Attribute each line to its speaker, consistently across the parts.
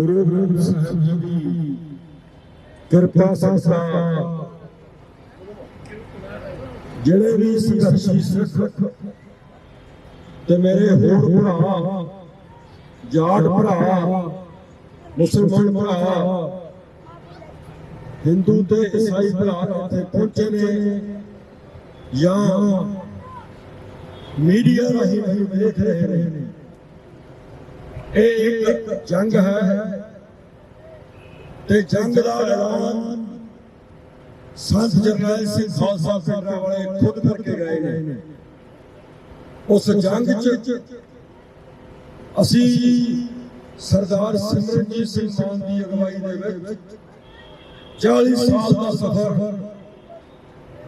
Speaker 1: ਗੁਰੂ ਗ੍ਰੰਥ ਸਾਹਿਬ ਜੀ ਦੀ ਕਿਰਪਾ ਸਦਕਾ ਜਿਹੜੇ ਵੀ ਸੰਘਰਸ਼ੀ ਸਿੱਖ ਤੇ ਮੇਰੇ ਹੋਰ ਭਰਾ ਜਾਟ ਭਰਾ, ਮੁਸਲਮਾਨ ਭਰਾ, ਹਿੰਦੂ ਤੇ ਈਸਾਈ ਭਰਾ ਇੱਥੇ ਪਹੁੰਚੇ ਨੇ ਜਾਂ ਮੀਡੀਆ ਰਾਹੀਂ ਮੈਨੂੰ ਦੇਖ ਰਹੇ ਨੇ। ਇਹ ਇੱਕ ਜੰਗ ਹੈ ਤੇ ਜੰਗ ਦਾ ਐਲਾਨ ਸੰਤ ਜਰਨੈਲ ਸਿੰਘ ਖਾਲਸਾ ਪਿੰਡਾਂ ਵਾਲੇ ਖੁਦ ਕਰਕੇ ਗਏ ਨੇ। ਉਸ ਜੰਗ 'ਚ ਅਸੀਂ ਸਰਦਾਰ ਸਿਮਰਨਜੀਤ ਸਿੰਘ ਮਾਨ ਦੀ ਅਗਵਾਈ ਦੇ ਵਿੱਚ 40 ਸਾਲ ਦਾ ਸਫ਼ਰ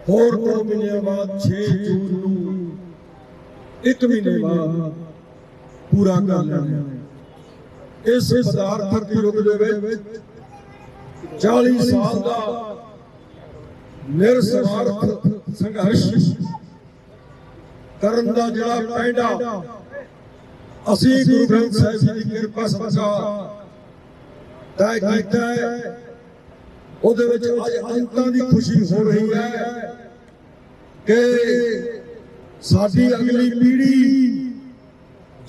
Speaker 1: ਹੋਰ ਦੋ ਮਹੀਨੇ ਬਾਅਦ 6 ਜੂਨ ਨੂੰ ਇੱਕ ਮਹੀਨੇ ਬਾਅਦ ਪੂਰਾ ਕਰ ਲੈਣਾ ਇਸ ਪਦਾਰਥਕ ਯੁੱਗ ਦੇ ਵਿੱਚ 40 ਸਾਲ ਦਾ ਨਿਰਸਵਾਰਥ ਸੰਘਰਸ਼ ਕਰਨ ਦਾ ਜਿਹੜਾ ਪੈਂਡਾ, ਅਸੀਂ ਗੁਰੂ ਗ੍ਰੰਥ ਸਾਹਿਬ ਜੀ ਦੀ ਕਿਰਪਾ ਸਦਕਾ ਤੈਅ ਕੀਤਾ ਉਹਦੇ ਵਿੱਚ ਅੱਜ ਅੰਤਾਂ ਦੀ ਖੁਸ਼ੀ ਹੋ ਰਹੀ ਹੈ ਕਿ ਸਾਡੀ ਅਗਲੀ ਪੀੜ੍ਹੀ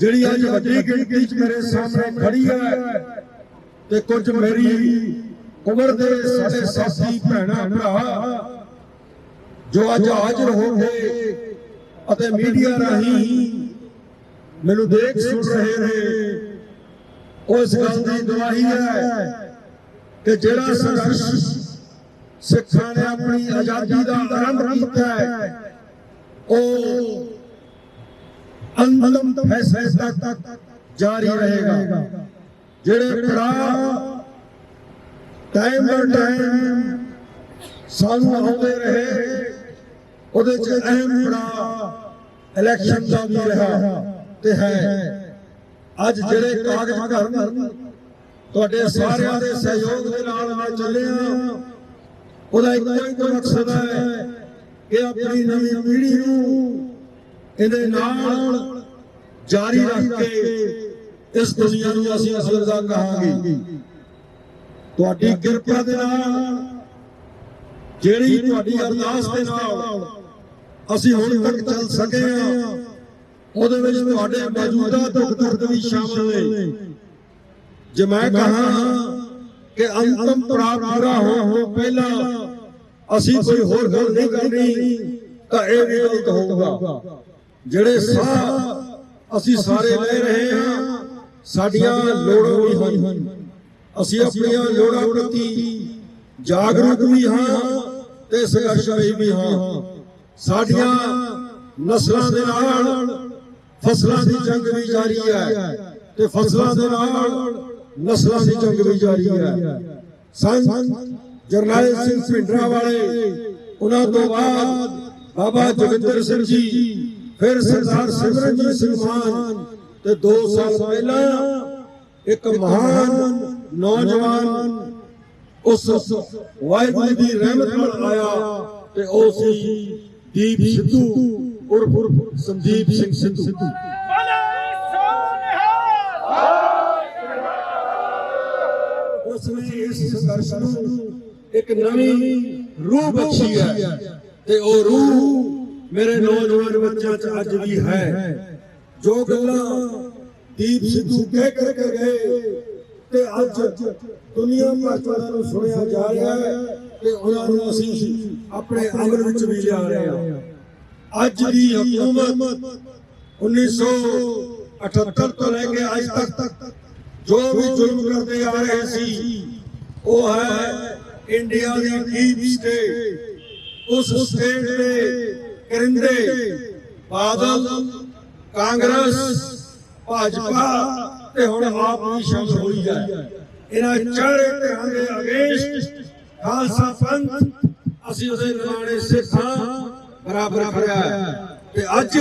Speaker 1: ਜਿਹੜੀ ਅੱਜ ਵੱਡੀ ਗਿਣਤੀ 'ਚ ਮੇਰੇ ਸਾਹਮਣੇ ਖੜੀ ਹੈ ਤੇ ਕੁਝ ਮੇਰੀ ਉਮਰ ਦੇ ਸਾਡੇ ਸਾਥੀ ਭੈਣਾਂ ਭਰਾ ਜੋ ਅੱਜ ਹਾਜ਼ਰ ਹੋ ਗਏ ਅਤੇ ਮੀਡੀਆ ਰਾਹੀਂ ਮੈਨੂੰ ਦੇਖ ਸੁਣ ਰਹੇ ਨੇ, ਉਹ ਇਸ ਗੱਲ ਦੀ ਗਵਾਹੀ ਹੈ ਕਿ ਜਿਹੜਾ ਸੰਘਰਸ਼ ਸਿੱਖਾਂ ਨੇ ਆਪਣੀ ਆਜ਼ਾਦੀ ਦਾ ਆਰੰਭ ਕੀਤਾ ਹੈ, ਉਹ ਅੰਤਮ ਫੈਸਲੇ ਤੱਕ ਜਾਰੀ ਰਹੇਗਾ। ਜਿਹੜੇ ਪੜਾ ਟਾਈਮ ਬਰ ਟਾਈਮ ਸਾਨੂੰ ਆਉਂਦੇ ਰਹੇ, ਉਹਦੇ ਚ ਅਹਿਮ ਪੜਾ ਇਲੈਕਸ਼ਨ ਦਾ ਵੀ ਰਿਹਾ ਤੇ ਹੈ। ਅੱਜ ਜਿਹੜੇ ਕਾਗਜ਼ ਕਰਨ ਤੁਹਾਡੇ ਸਾਰਿਆਂ ਦੇ ਸਹਿਯੋਗ ਦੇ ਨਾਲ ਮੈਂ ਚੱਲਿਆ। ਉਹਦਾ ਇੱਕੋ ਇੱਕ ਮਕਸਦ ਹੈ ਕਿ ਆਪਣੀ ਨਵੀਂ ਪੀੜ੍ਹੀ ਨੂੰ ਇਹਦੇ ਨਾਲ ਜਾਰੀ ਰੱਖ ਕੇ ਇਸ ਦੁਨੀਆ ਨੂੰ ਅਸੀਂ ਅਸਲ ਦਾ ਕਹਾਂਗੇ। ਤੁਹਾਡੀ ਕਿਰਪਾ ਦੇ ਨਾਲ ਜਿਹੜੀ ਤੁਹਾਡੀ ਅਰਦਾਸ ਦੇ ਨਾਲ ਅਸੀਂ ਹੁਣ ਤੱਕ ਚੱਲ ਸਕੇ ਹਾਂ, ਉਹਦੇ ਵਿੱਚ ਤੁਹਾਡੇ ਮੌਜੂਦਾ ਦੁੱਖ ਦਰਦ ਵੀ ਸ਼ਾਮਲ ਨੇ। ਜੇ ਮੈਂ ਕਹਾਂ ਕਿ ਅੰਤਮ ਪੜਾਅ ਪੂਰਾ ਹੋਣ ਤੋਂ ਪਹਿਲਾਂ ਅਸੀਂ ਕੋਈ ਹੋਰ ਗੱਲ ਨਹੀਂ ਕਰਨੀ, ਤਾਂ ਇਹ ਵੀ ਗਲਤ ਹੋਊਗਾ। ਜਿਹੜੇ ਸਾਹ ਅਸੀਂ ਸਾਰੇ ਲੈ ਰਹੇ ਹਾਂ ਸਾਡੀਆਂ ਲੋੜਾਂ ਵੀ ਹਨ ਅਸੀਂ ਆਪਣੀਆਂ ਲੋੜਾਂ ਪ੍ਰਤੀ ਜਾਗਰੂਕ ਵੀ ਹਾਂ ਤੇ ਸੰਘਰਸ਼ ਵਿੱਚ ਵੀ ਹਾਂ। ਸਾਡੀਆਂ ਨਸਲਾਂ ਦੇ ਨਾਲ ਫਸਲਾਂ ਦੀ ਜੰਗ ਵੀ ਜਾਰੀ ਹੈ ਤੇ ਫਸਲਾਂ ਦੇ ਨਾਲ ਨਸਲਾਂ ਦੀ ਜੰਗ ਵੀ ਜਾਰੀ ਹੈ। ਸੰਤ ਜਰਨੈਲ ਸਿੰਘ ਭਿੰਡਰਾ ਵਾਲੇ ਉਹਨਾਂ ਤੋਂ ਬਾਅਦ ਬਾਬਾ ਜੋਗਿੰਦਰ ਸਿੰਘ ਜੀ ਫਿਰ ਸਰਦਾਰ ਸਿਮਰਨਜੀਤ ਸਿੰਘ ਮਾਨ ਤੇ 2 ਸਾਲ ਪਹਿਲਾਂ ਇੱਕ ਮਹਾਨ ਨੌਜਵਾਨ ਉਸ ਵਾਹਿਗੁਰੂ ਦੀ ਰਹਿਮਤ ਨਾਲ ਆਇਆ ਤੇ ਉਹ ਸੀ ਦੀਪ ਸਿੱਧੂ ਉਰਫ ਸੰਦੀਪ ਸਿੰਘ ਸਿੱਧੂ। ਉਸ ਨੇ ਇਸ ਸੰਘਰਸ਼ ਨੂੰ ਇੱਕ ਨਵੀਂ ਰੂਹ ਬਖਸ਼ੀ ਹੈ। ਤੇ ਉਹ ਰੂਹ ਮੇਰੇ ਨੌਜਵਾਨ ਬੱਚਿਆਂ 'ਚ ਅੱਜ ਵੀ ਹੈ। ਜੋ ਗੱਲਾਂ ਦੀਪ ਸਿੱਧੂ ਕਹਿ ਕਰਕੇ ਗਏ ਤੇ ਅੱਜ ਦੁਨੀਆ ਭਰ 'ਚ ਸੁਣਿਆ ਜਾ ਰਿਹਾ ਹੈ ਤੇ ਉਹਨਾਂ ਨੂੰ ਅਸੀਂ ਆਪਣੇ ਅਮਲ ਵਿੱਚ ਵੀ ਲਿਆ ਰਹੇ ਹਾਂ। ਅੱਜ ਦੀ ਹਕੂਮਤ 1978 ਤੋਂ ਲੈ ਕੇ ਅੱਜ ਤੱਕ ਜੋ ਵੀ ਜ਼ੁਲਮ ਕਰਦੇ ਆ ਰਹੇ ਸੀ, ਉਹ ਹੈ ਇੰਡੀਆ ਦੀ ਡੀਪ ਸਟੇਟ ਉਸ ਸਟੇਟ ਦੇ ਕਰਿੰਦੇ, ਬਾਦਲ, ਕਾਂਗਰਸ, ਭਾਜਪਾ ਤੇ ਹੁਣ ਆਪ ਵੀ ਸ਼ਾਮਲ ਹੋਈ ਹੈ ਇਹਨਾਂ ਚਾਰੇ ਧਿਰਾਂ ਦੇ ਅਗੇਂਸਟ ਖਾਲਸਾ ਪੰਥ, ਅਸੀਂ ਉਹਦੇ ਨਿਮਾਣੇ ਸਿੱਖਾਂ ਬਰਾਬਰ ਖੜਿਆ ਤੇ ਅੱਜ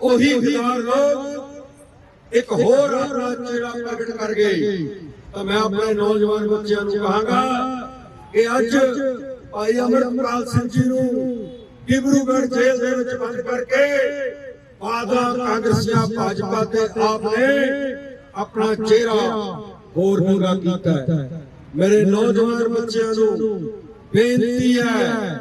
Speaker 1: ਉਹੀ ਹਜ਼ਾਰ ਲੋਕ ਇੱਕ ਹੋਰ ਰਾਜ ਚਿਹਰਾ ਪ੍ਰਗਟ ਕਰ ਗਏ। ਤਾਂ ਮੈਂ ਆਪਣੇ ਨੌਜਵਾਨ ਬੱਚਿਆਂ ਨੂੰ ਕਹਾਂਗਾ ਕਿ ਅੱਜ ਭਾਈ ਅਮਰਪਾਲ ਸਿੰਘ ਜੀ ਨੂੰ ਡਿਬਰੂਗੜ੍ਹ ਜੇਲ੍ਹ ਦੇ ਵਿੱਚ ਬੰਦ ਕਰਕੇ ਬਾਦਲ ਕਾਂਗਰਸੀਆ, ਭਾਜਪਾ ਤੇ ਆਪ ਨੇ ਆਪਣਾ ਚਿਹਰਾ ਹੋਰ ਪੂਰਾ ਕੀਤਾ ਹੈ। ਮੇਰੇ ਨੌਜਵਾਨ ਬੱਚਿਆਂ ਨੂੰ ਬੇਨਤੀ ਹੈ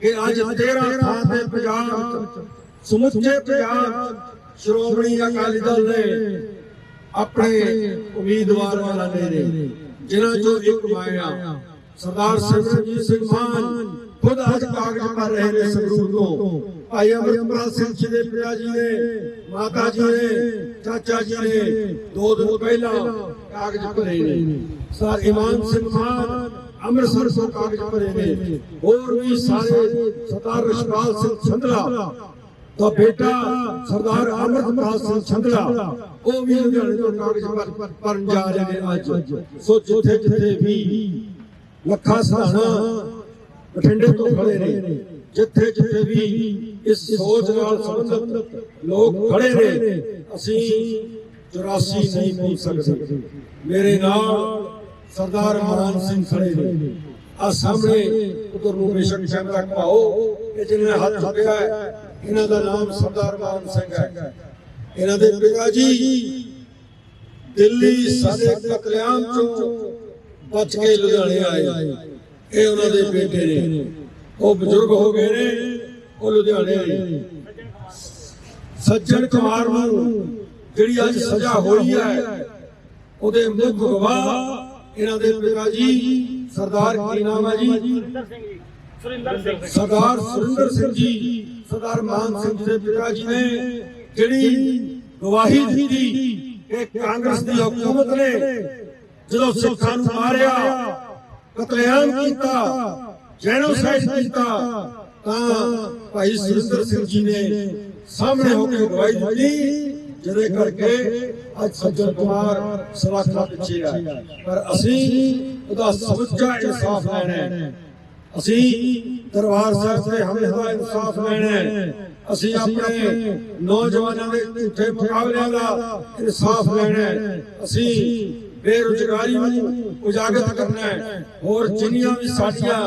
Speaker 1: ਕਿ ਅੱਜ 13 ਥਾਂ ਤੇ ਪੰਜਾਬ, ਸਮੁੱਚੇ ਪੰਜਾਬ ਸ਼੍ਰੋਮਣੀ ਅਕਾਲੀ ਦਲ ਨੇ ਆਪਣੇ ਉਮੀਦਵਾਰ ਵਾਲਾ ਨੇ ਜਿਨ੍ਹਾਂ ਚੋਂ ਇੱਕ ਮਾਇਆ ਸਰਦਾਰ ਸਿਮਰਨਜੀਤ ਸਿੰਘ ਮਾਨ ਖੁਦ ਅੱਜ ਕਾਗਜ਼ ਭਰ ਰਹੇ ਨੇ ਸੰਗਰੂਰ ਤੋਂ। ਭਾਈ ਅਮਰਪਾਲ ਸਿੰਘ ਜੀ ਦੇ ਪਿਤਾ ਜੀ ਨੇ, ਮਾਤਾ ਜੀ ਨੇ, ਚਾਚਾ ਜੀ ਨੇ, ਦੋ ਦਿਨ ਪਹਿਲਾਂ ਕਾਗਜ਼ ਭਰੇ ਨੇ। ਸਰ ਇਮਾਨ ਸਿੰਘ ਮਾਨ ਅੰਮ੍ਰਿਤਸਰ ਤੋਂ ਕਾਗਜ਼ ਭਰੇ ਨੇ। ਹੋਰ ਵੀ ਸਾਰੇ ਸਰਦਾਰ ਰਸ਼ਪਾਲ ਸਿੰਘ ਛੰਦਲਾ ਦਾ ਬੇਟਾ ਸਰਦਾਰ ਅਮਰਪਾਲ ਸਿੰਘ ਛੰਦਲਾ, ਉਹ ਵੀ ਲੁਧਿਆਣੇ ਤੋਂ ਕਾਗਜ਼ ਭਰਨ ਜਾ ਰਹੇ ਨੇ ਅੱਜ। ਸੋ ਜਿੱਥੇ ਜਿੱਥੇ ਵੀ ਲੱਖਾ ਸਹਾਣਾ ਬਠਿੰਡੇ ਤੋਂ ਖੜੇ ਨੇ। ਜਿੱਥੇ ਜਿੱਥੇ ਵੀ ਇਸ ਸੋਚ ਨਾਲ ਸੰਬੰਧਿਤ ਲੋਕ ਖੜੇ ਨੇ ਅਸੀਂ 84 ਨਹੀਂ ਪਹੁੰਚ ਸਕਦੇ। ਮੇਰੇ ਨਾਲ ਸਰਦਾਰ ਮਾਨ ਸਿੰਘ ਖੜੇ ਨੇ। ਆ ਸਾਹਮਣੇ ਉਧਰ ਨੂੰ ਬੇਸ਼ੱਕ ਸਿੰਘ ਤੱਕ ਪਾਓ ਇਹ ਜਿਹਨੇ ਹੱਥ ਚੁੱਕਿਆ ਹੈ ਇਹਨਾਂ ਦਾ ਨਾਮ ਸਰਦਾਰ ਮਾਨ ਸਿੰਘ ਹੈ। ਇਹਨਾਂ ਦੇ ਪਿਤਾ ਜੀ ਦਿੱਲੀ ਸਾਡੇ ਕਤਲੇਆਮ ਚੋਂ ਬਚ ਕੇ ਲੁਧਿਆਣੇ ਆਏ। ਇਹ ਉਹਨਾਂ ਦੇ ਬੇਟੇ ਨੇ। ਉਹ ਬਜ਼ੁਰਗ ਹੋ ਗਏ ਨੇ, ਉਹ ਲੁਧਿਆਣੇ ਆਏ। ਸੱਜਣ ਕੁਮਾਰ ਨੂੰ ਜਿਹੜੀ ਅੱਜ ਸਜ਼ਾ ਹੋਈ ਹੈ, ਉਹਦੇ ਮੁੱਖ ਗਵਾਹ ਇਹਨਾਂ ਦੇ ਪਿਤਾ ਜੀ, ਸਰਦਾਰ ਕੀ ਨਾਮ ਹੈ ਜੀ?
Speaker 2: ਸੁਰਿੰਦਰ ਸਿੰਘ
Speaker 1: ਸਰਦਾਰ ਸੁਰਿੰਦਰ ਸਿੰਘ ਜੀ, ਸਰਦਾਰ ਮਾਨ ਸਿੰਘ ਜੀ ਦੇ ਪਿਤਾ ਜੀ ਨੇ ਜਿਹੜੀ ਗਵਾਹੀ ਦਿੱਤੀ ਕਿ ਕਾਂਗਰਸ ਦੀ ਹਕੂਮਤ ਨੇ, ਜਦੋਂ ਸਿੱਖਾਂ ਨੂੰ ਮਾਰਿਆ ਕਤਲੇਆਮ ਕੀਤਾ, ਜੈਨੋਸਾਈਡ ਕੀਤਾ, ਤਾਂ ਭਾਈ ਸੁਰਿੰਦਰ ਸਿੰਘ ਜੀ ਨੇ ਸਾਹਮਣੇ ਹੋ ਕੇ ਗਵਾਹੀ ਦਿੱਤੀ, ਜਿਹਦੇ ਕਰਕੇ ਅੱਜ ਸੱਜਣ ਕੁਮਾਰ ਸਲਾਖਾ ਪਿੱਛੇ ਆ। ਪਰ ਅਸੀਂ ਉਹਦਾ ਸਮੁੱਚਾ ਇਨਸਾਫ ਲੈਣਾ ਅਸੀਂ ਦਰਬਾਰ ਸਾਹਿਬ ਤੇ ਹਮੇਸ਼ਾ ਇਨਸਾਫ ਲੈਣਾ ਅਸੀਂ ਆਪਣੇ ਨੌਜਵਾਨਾਂ ਦੇ ਝੂਠੇ ਮੁਕਾਬਲਿਆਂ ਦਾ ਇਨਸਾਫ ਲੈਣਾ ਅਸੀਂ ਬੇਰੁਜ਼ਗਾਰੀ ਨੂੰ ਉਜਾਗਰ ਕਰਨਾ ਹੈ। ਹੋਰ ਜਿੰਨੀਆਂ ਵੀ ਸਾਡੀਆਂ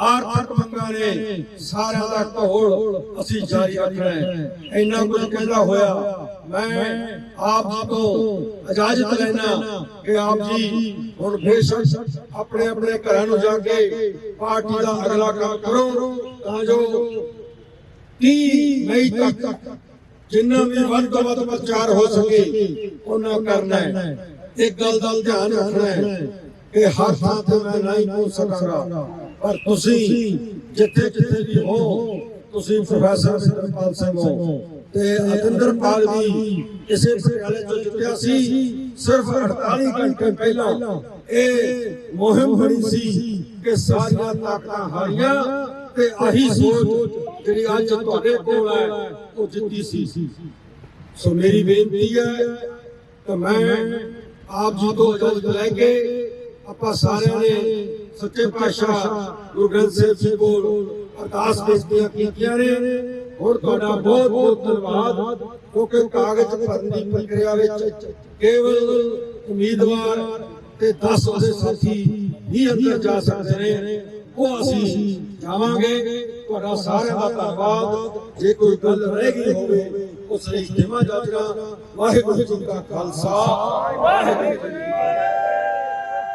Speaker 1: ਆਰਥਿਕ ਮੰਗਾਂ ਨੇ, ਸਾਰਿਆਂ ਦਾ ਘੋਲ ਅਸੀਂ ਜਾਰੀ ਰੱਖਣਾ ਹੈ। ਇੰਨਾ ਕੁਝ ਕਹਿੰਦਾ ਹੋਇਆ, ਮੈਂ ਆਪ ਜੀ ਤੋਂ ਇਜਾਜ਼ਤ ਲੈਣਾ ਕਿ ਆਪ ਜੀ ਹੁਣ ਬੇਸ਼ੱਕ ਆਪਣੇ ਆਪਣੇ ਘਰਾਂ ਨੂੰ ਜਾ ਕੇ ਪਾਰਟੀ ਦਾ ਅਗਲਾ ਕੰਮ ਕਰੋ। ਤਾਂ ਜੋ 30 ਮਈ ਤੱਕ ਜਿੰਨਾ ਵੀ ਵੱਧ ਤੋਂ ਵੱਧ ਪ੍ਰਚਾਰ ਹੋ ਸਕੇ, ਉਹਨਾਂ ਕਰਨਾ ਹੈ। ਇੱਕ ਗੱਲ ਦਾ ਧਿਆਨ ਰੱਖਣਾ ਹੈ ਕਿ ਹਰ ਥਾਂ ਤੇ ਮੈਂ ਨਹੀਂ ਪਹੁੰਚ ਸਕਾਂਗਾ। ਪਰ ਤੁਸੀਂ ਜਿੱਥੇ ਜਿੱਥੇ ਵੀ ਹੋ, ਤੁਸੀਂ ਪ੍ਰੋਫੈਸਰ ਸਿੰਦਰਪਾਲ ਸਿੰਘ ਹੋ ਤੇ ਅਤਿੰਦਰਪਾਲ ਵੀ ਇਸੇ ਪਟਿਆਲੇ ਤੋਂ ਜਿੱਤਿਆ ਸੀ, ਸਿਰਫ 48 ਘੰਟੇ ਪਹਿਲਾਂ ਇਹ ਮੁਹਿੰਮ ਬਣੀ ਸੀ ਕਿ ਸਾਰੀਆਂ ਤਾਕਤਾਂ ਹਾਰੀਆਂ ਤੇ ਆਹੀ ਸੋਚ ਜਿਹੜੀ ਅੱਜ ਤੁਹਾਡੇ ਕੋਲ ਹੈ, ਉਹ ਜਿੱਤੀ ਸੀ। ਸੋ ਮੇਰੀ ਬੇਨਤੀ ਹੈ ਕਿ ਮੈਂ ਆਪ ਜੀ ਤੋਂ ਇਜਾਜ਼ਤ ਲੈ ਕੇ ਆਪਾਂ ਸਾਰਿਆਂ ਨੇ ਸੱਚੇ ਪਾਤਸ਼ਾਹ ਗੁਰੂ ਗ੍ਰੰਥ ਸਾਹਿਬ ਜੀ ਕੋਲ ਅਰਦਾਸ ਬੇਨਤੀਆਂ ਕੀਤੀਆਂ ਨੇ ਹੋਰ ਤੁਹਾਡਾ ਬਹੁਤ ਬਹੁਤ ਧੰਨਵਾਦ, ਕਿਉਂਕਿ ਕਾਗਜ਼ ਭਰਨ ਦੀ ਪ੍ਰਕਿਰਿਆ ਵਿੱਚ ਕੇਵਲ ਉਮੀਦਵਾਰ ਤੇ 10 ਉਹਦੇ ਸਾਥੀ ਹੀ ਅੰਦਰ ਜਾ ਸਕਦੇ ਨੇ। ਉਹ ਅਸੀਂ ਜਾਵਾਂਗੇ। ਤੁਹਾਡਾ ਸਾਰਿਆਂ ਦਾ ਧੰਨਵਾਦ। ਜੇ ਕੋਈ ਗੱਲ ਰਹਿ ਗਈ ਹੋਵੇ ਉਸ ਲਈ ਖਿਮਾ ਜਾਚਣਾ ਵਾਹਿਗੁਰੂ ਜੀ ਕਾ ਖਾਲਸਾ। ਵਾਹਿਗੁਰੂ ਜੀ ਕੀ ਫਤਿਹ।